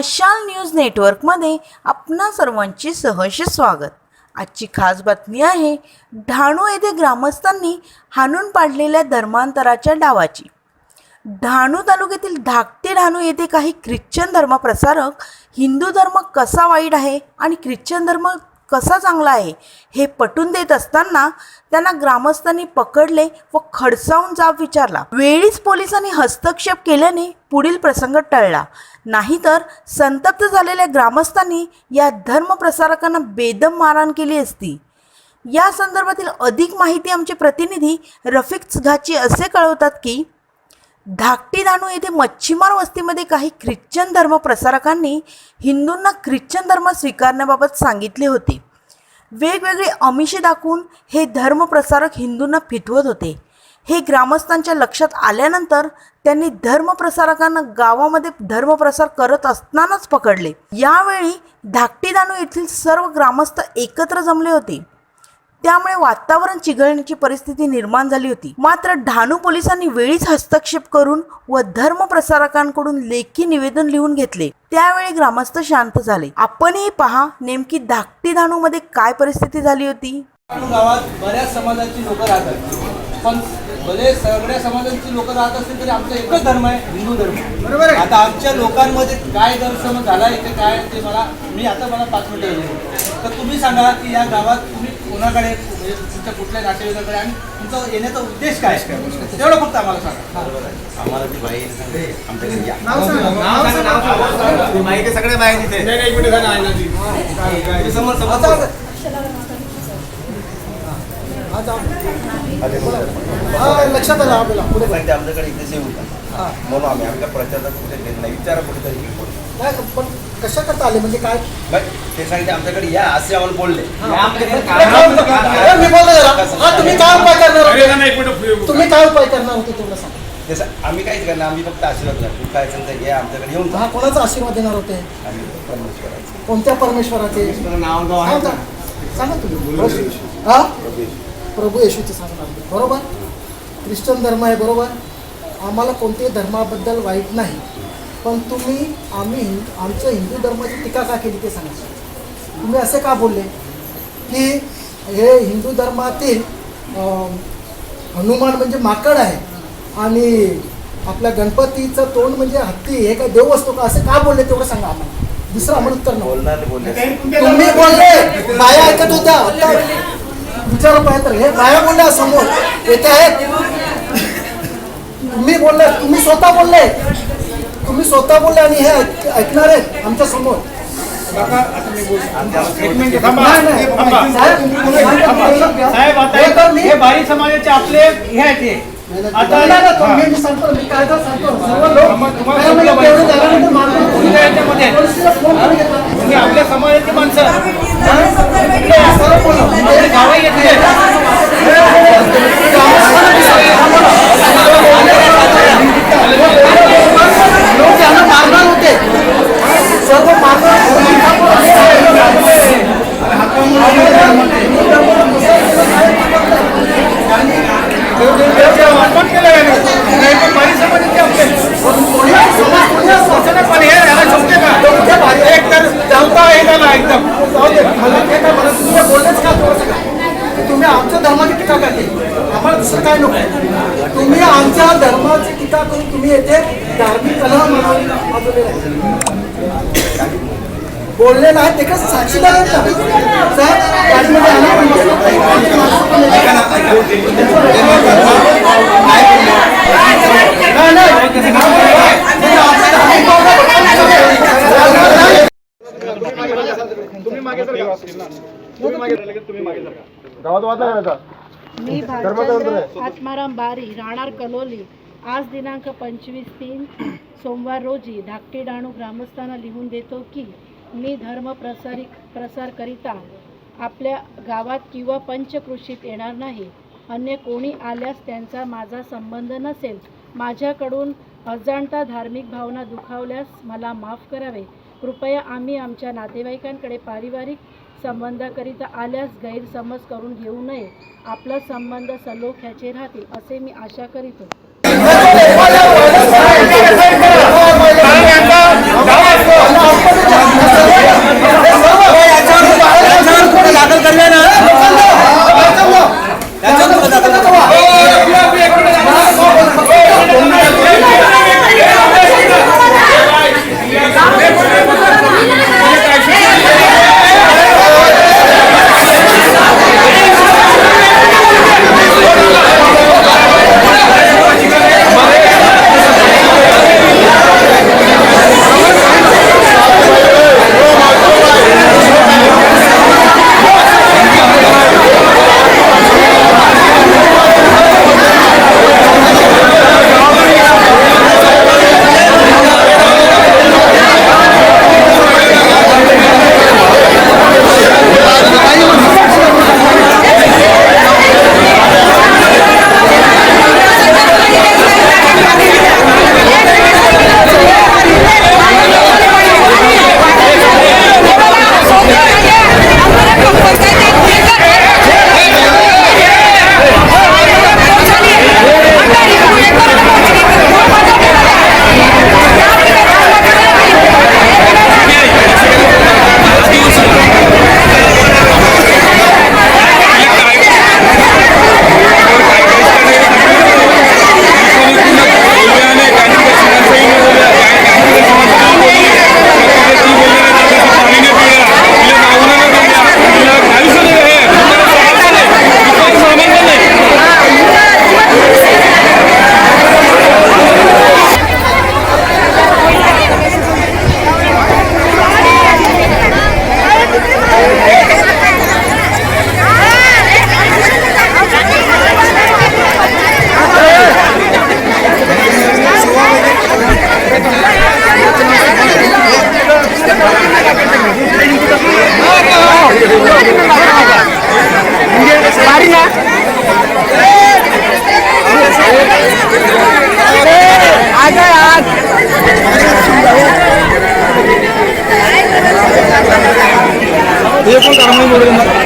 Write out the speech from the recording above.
मशाल न्यूज नेटवर्कमध्ये आपणा सर्वांचे सहर्ष स्वागत. आजची खास बातमी आहे डहाणू येथे ग्रामस्थांनी हाणून पाडलेल्या धर्मांतराच्या डावाची. डहाणू तालुक्यातील धाकटे डहाणू येथे काही ख्रिश्चन धर्मप्रसारक हिंदू धर्म कसा वाईट आहे आणि ख्रिश्चन धर्म कसा चांगला आहे हे पटून देत असताना त्यांना ग्रामस्थांनी पकडले व खडसावून जाब विचारला. वेळीच पोलिसांनी हस्तक्षेप केल्याने पुढील प्रसंग टळला. नाहीतर संतप्त झालेल्या ग्रामस्थांनी या धर्मप्रसारकांना बेदम मारहाण केली असती. या संदर्भातील अधिक माहिती आमचे प्रतिनिधी रफिक घाची असे कळवतात की धाकटी दाणू येथे मच्छीमार वस्तीमध्ये काही ख्रिश्चन धर्म प्रसारकांनी हिंदूंना ख्रिश्चन धर्म स्वीकारण्याबाबत सांगितले होते. वेगवेगळे अमिषे दाखवून हे धर्म प्रसारक हिंदूंना फितवत होते. हे ग्रामस्थांच्या लक्षात आल्यानंतर त्यांनी धर्मप्रसारकांना गावामध्ये धर्मप्रसार करत असतानाच पकडले. यावेळी धाकटीदानू येथील सर्व ग्रामस्थ एकत्र जमले होते. त्यामुळे वातावरण चिघळण्याची परिस्थिती निर्माण झाली होती. मात्र डहाणू पोलिसांनी वेळीच हस्तक्षेप करून व धर्मप्रसारकांकडून लेखी निवेदन लिहून घेतले. त्यावेळी ग्रामस्थ शांत झाले. आपणही पहा नेमकी धाकटी डहाणू मध्ये काय परिस्थिती झाली होती? गावात बऱ्याच समाजाची लोक राहतात. पण भले सगळ्या समाजांची लोक राहत असतील तरी आमचा एकच धर्म आहे हिंदू धर्म बरोबर आहे. आता आमच्या लोकांमध्ये काय गैरसमज झाला इथे काय ते मला मी आता मला पाच मिनिटं दिली तर तुम्ही सांगा की या गावात तुम्ही कोणाकडे म्हणजे तुमच्या कुठल्या नातेवाईकाकडे आणि तुमचा येण्याचा उद्देश काय तेवढं फक्त आम्हाला सांगा. आम्हाला ती बाई आमच्याकडे या. माहिती सगळे माहिती तिथे समोर समोर. लक्षात आलं आपल्याला. पुढे पण ते आमच्याकडे इथे सेव होता म्हणून आम्ही आमच्या प्रचारात कुठे घेत नाही. विचारा कुठेतरी हे करू. काय पण कशा करता आले? म्हणजे काय? ते सांगितले आमच्याकडे या असे आम्हाला बोलले. अरे, मी बोललो जरा. हा, तुम्ही काय उपाय करणार होते? तुम्ही काय उपाय करणार होते तेवढं सांगा. तसं आम्ही काहीच करणार आम्ही फक्त आशीर्वाद देणार काय सांगता या आमच्याकडे येऊन हा कोणाचा आशीर्वाद देणार होते? आम्ही परमेश्वराचे. कोणत्या परमेश्वराचे? सांगा सांगा तुम्ही. हा? प्रभू येशूचे सांगणार बरोबर? ख्रिश्चन धर्म आहे बरोबर? आम्हाला कोणत्याही धर्माबद्दल वाईट नाही. पण तुम्ही आम्ही हिंद- आमच्या हिंदू धर्माची टीका का केली ते सांगा. तुम्ही असे का बोलले? की हे हिंदू धर्मातील हनुमान म्हणजे माकड आहे आणि आपल्या गणपतीचं तोंड म्हणजे हत्ती हे काय देव असतो का? असं का बोलले तेवढं सांगा आम्हाला. दुसरं आम्हाला उत्तर बोलले तुम्ही बोलले. बाया ऐकत होत्या. विचार पाहिजे हे बाया बोलल्या समोर. येते आहेत. तुम्ही बोलले तुम्ही स्वतः बोलले. तुम्ही स्वतः बोलले आणि हे ऐकणार आहेत आमच्या समोर. बारी समाजाचे आपले हे आहेत हे. आता तो मी- सांगतो मी कायदा सांगतो. सर्व लोक याच्यामध्ये. बोलले नाही ते कसं साक्षीदार आहेत ना गाडीमध्ये आले. तुम्ही आमच्या धार्मिक भावना मी भालचंद्र आत्माराम बारी राहणार कलोली. आज दिनांक पंचवीस तीन सोमवार रोजी धाकटी डाणू ग्रामस्थांना लिहून देतो की मी धर्म प्रसारी प्रसार करिता आपल्या गावात किंवा पंचकृषीत येणार नाही. अन्य कोणी आल्यास त्यांचा माझा संबंध नसेल. माझ्याकडून अजाणता धार्मिक भावना दुखावल्यास मला माफ करावे. कृपया आम्ही आमच्या नातेवाईकांकडे पारिवारिक संबंधाकरिता आल्यास गैरसमज करून घेऊ नये. आपला संबंध सलोख्याचे राहतील असे मी आशा करीतो. ये कौन कर रहा है